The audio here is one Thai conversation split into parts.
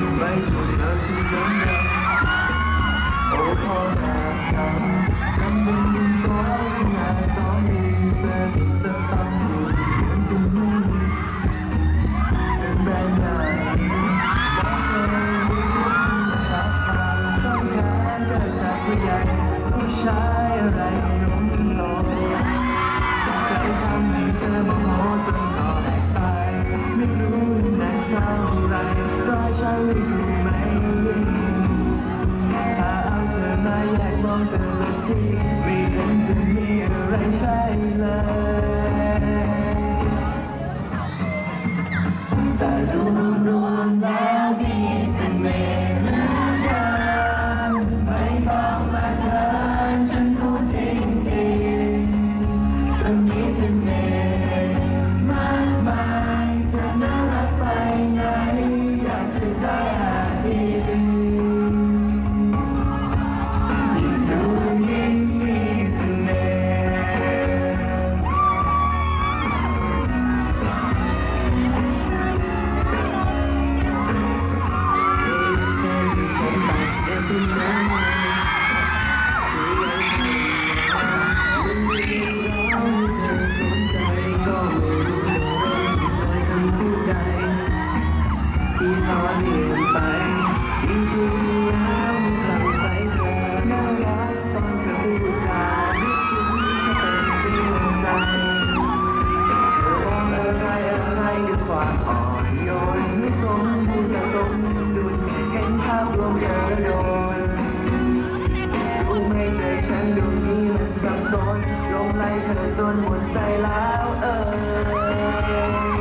right, put. ที่ล้อเลียนไป จริงๆแล้วมันกลับไปเธอน่ารักตอนเธอพูดจาลึกซึ้งฉันเป็นเรื่องใจ เธอมองอะไรอะไรด้วยความอ่อนโยนไม่สมบูรณ์แต่สมดุลเห็นภาพรวมเธอโดนรู้ไหมใจฉันดวงนี้มันสับสนลงไหลเธอจนหมดใจแล้วเออ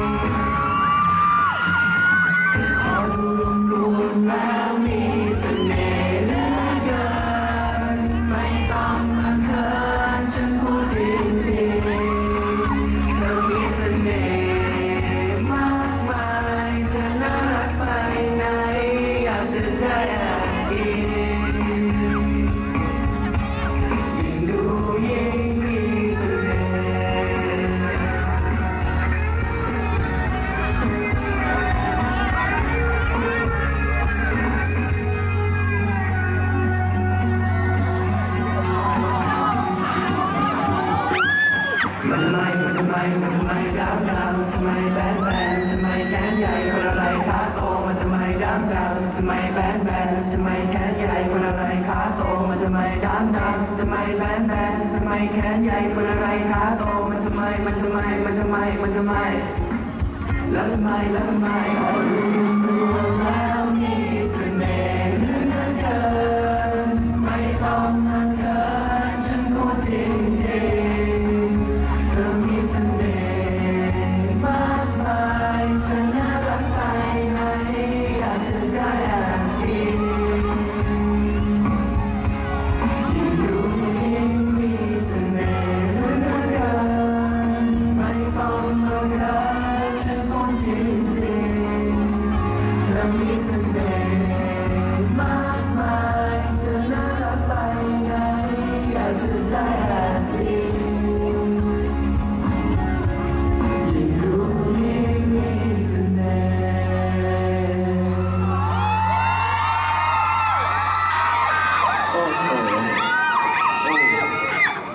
ทำไมแบนแบนทำไมแขนใหญ่คนอะไรขาโตมันทำไมดำดำทำไมแบนแบนทำไมแขนใหญ่คนอะไรขาโตมันทำไมมันทำไมมันทำไมมันทำไม แล้วทำไมแล้วทำไมขอดูดูดูแล้ว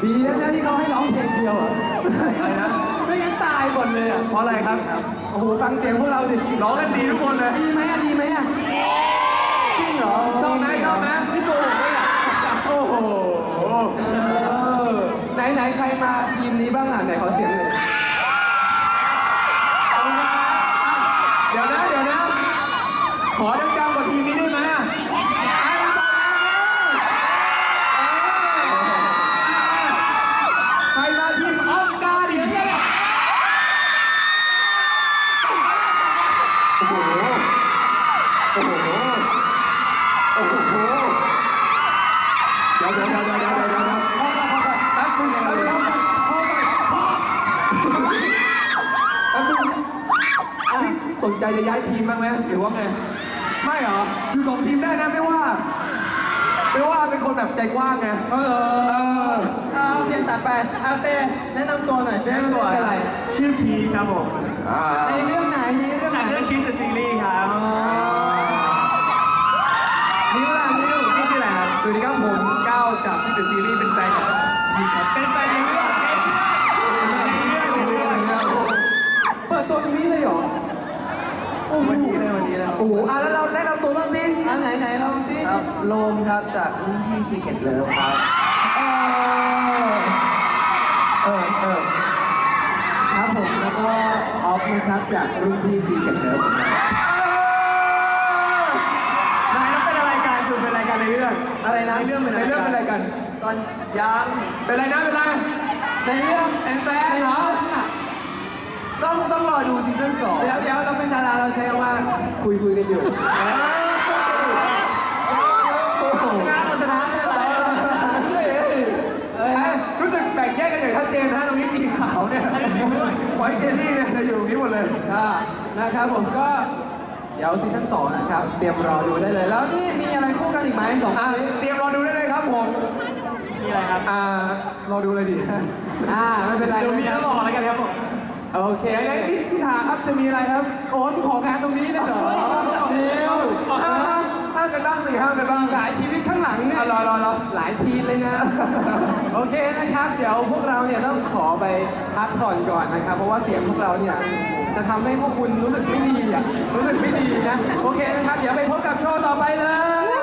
ดีนะนะที่เขาให้ร้องเพลงเดียวอะไม่งั้นตายหมดเลยอะเพราะอะไรครับ โอ้โหฟังเสียงพวกเราดิร้องกันดีทุกคนเลย ดีไหมอะดีไหมอะจริงเหรอชอบไหมชอบไหมนี่โกหกไหมอะโอ้โหเออไหนไหนใครมาทีมนี้บ้างอะไหนขอเสียงหน่อยเอามาเดี๋ยวนะเดี๋ยวนะ ขอดังๆกว่า โอ้โห โอ้โห โอ้โห เดี๋ยวเดี๋ยวเดี๋ยวเดี๋ยวเดี๋ยวเดี๋ยวแป๊บนึงแป๊บนึงแป๊บนึงอะสนใจจะย้ายทีมบ้างไหมหรือว่าไง ไม่เหรอ อยู่สองทีมได้นะไม่ว่า ไม่ว่าเป็นคนแบบใจกว้างไง เออเออเอาเพียงตัดไปเอาเต้แนะนำตัวหน่อยเต้เป็นอะไร ชื่อพีคครับผม อ่า ในเรื่อง วัสดีครับผมก้าวจากที่เดอะซีรีส์เป็นแฟนกับพีครับเป็นแฟนในเรื่องในเรื่องในเรื่องนะครับเปิดตัวตรงนี้เลยเหรอโอ้โหวันนี้เลยวันนี้เลยโอ้โหอะแล้วเราแนะนำตัวบ้างสิอันไหนไหนลองสิครับโลมครับจากรุ่นพี่ซีเคทเลิฟครับเออเออครับผมแล้วก็ออฟนะครับจากรุ่นพี่ซีเกตเลิฟนายนั้นเป็นอะไรกันคือเป็นอะไรกันในเรื่อง อะไรนะ ในเรื่องเป็นอะไรในเรื่องเป็นอะไรกัน ตอนยังเป็นอะไรนะเป็นอะไรในเรื่องเป็นแฟในนเหรอเรื่องอะต้องต้องรอดูซีซั่นสองเดี๋ยวเดี๋ยวเราเป็นดาราเราใช้คำว่าคุยคุยกันอยู่ชนะเราชนะใช่ไหมเอ้ยเอ้ยรู้สึกแบ่งแยกกันอย่างชัดเจนนะตรงนี้สีขาวเนี่ยไว้เจนนี่เนี่ยจะอยู่ตรงนี้หมดเลยอ่านะครับผมก็ เดี๋ยวซีซั่นต่อนะครับ เตรียมรอดูได้เลย แล้วนี่มีอะไรคู่กันอีกไหมสองคอะนนี้เตรียมรอดูได้เลยครับผมมีอะไรครับอ่ารอดูเลยดิอ่าไม่เป็นไรเดี๋ยวมีนะคแล้รัวบบอกอะไรกันครับผมโอเคไหนๆพี่พี่ถาครับจะมีอะไรครับ โอ้ยของงานตรงนี้เลยเหรอเร็วเอาห้ามห้ามห้ามกันบ้างสิห้ามกันบ้างหลายชีวิตข้างหลังเนี่ยอะรอรอรอหลายทีมเลยนะ โอเคนะครับ เดี๋ยวพวกเราเนี่ยต้องขอไปพักผ่อนก่อนนะครับ เพราะว่าเสียงพวกเราเนี่ยจะทำให้พวกคุณรู้สึกไม่ดีอะรู้สึกไม่ดีนะ โอเคนะครับ เดี๋ยวไปพบกับโชว์ต่อไปเลย